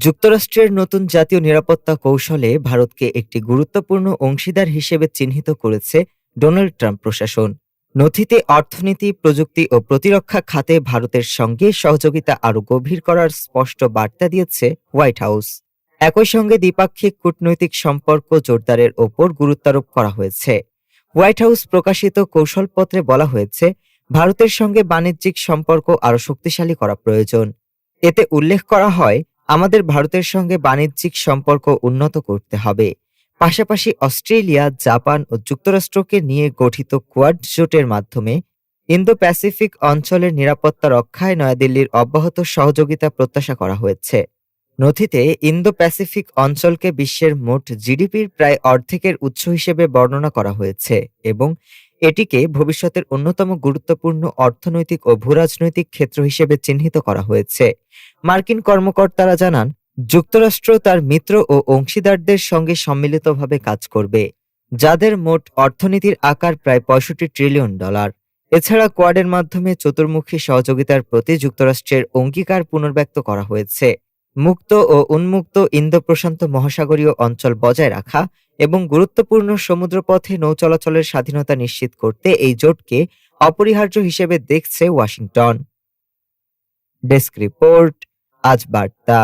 যুক্তরাষ্ট্রের নতুন জাতীয় নিরাপত্তা কৌশলে ভারতকে একটি গুরুত্বপূর্ণ অংশীদার হিসেবে চিহ্নিত করেছে ডোনাল্ড ট্রাম্প প্রশাসন। নথিতে অর্থনীতি, প্রযুক্তি ও প্রতিরক্ষা খাতে ভারতের সঙ্গে সহযোগিতা আরও গভীর করার স্পষ্ট বার্তা দিয়েছে হোয়াইট হাউস। একই সঙ্গে দ্বিপাক্ষিক কূটনৈতিক সম্পর্ক জোরদারের ওপর গুরুত্বারোপ করা হয়েছে। হোয়াইট হাউস প্রকাশিত কৌশলপত্রে বলা হয়েছে, ভারতের সঙ্গে বাণিজ্যিক সম্পর্ক আরও শক্তিশালী করা প্রয়োজন। এতে উল্লেখ করা হয় আমাদের ভারতের সঙ্গে বাণিজ্যিক সম্পর্ক উন্নত করতে হবে। পাশাপাশি অস্ট্রেলিয়া, জাপান ও যুক্তরাষ্ট্রকে নিয়ে গঠিত কোয়াড জোটের মাধ্যমে ইন্দো প্যাসিফিক অঞ্চলের নিরাপত্তা রক্ষায় নয়াদিল্লির অব্যাহত সহযোগিতা প্রত্যাশা করা হয়েছে। নথিতে ইন্দো প্যাসিফিক অঞ্চলকে বিশ্বের মোট জিডিপির প্রায় অর্ধেকের উৎস হিসেবে বর্ণনা করা হয়েছে এবং এটিকে ভবিষ্যতের অন্যতম গুরুত্বপূর্ণ অর্থনৈতিক ও ভূরাজনৈতিক ক্ষেত্র হিসেবে চিহ্নিত করা হয়েছে। মার্কিন কর্মকর্তারা জানান, যুক্তরাষ্ট্র তার মিত্র ও অংশীদারদের সঙ্গে সম্মিলিতভাবে কাজ করবে, যাদের মোট অর্থনীতির আকার প্রায় পঁয়ষট্টি ট্রিলিয়ন ডলার। এছাড়া কোয়াডের মাধ্যমে চতুর্মুখী সহযোগিতার প্রতি যুক্তরাষ্ট্রের অঙ্গীকার পুনর্ব্যক্ত করা হয়েছে। মুক্ত ও উন্মুক্ত ইন্দো প্রশান্ত মহাসাগরীয় অঞ্চল বজায় রাখা এবং গুরুত্বপূর্ণ সমুদ্রপথে নৌ চলাচলের স্বাধীনতা নিশ্চিত করতে এই জোটকে অপরিহার্য হিসেবে দেখছে ওয়াশিংটন। ডেস্ক রিপোর্ট, আজ বার্তা।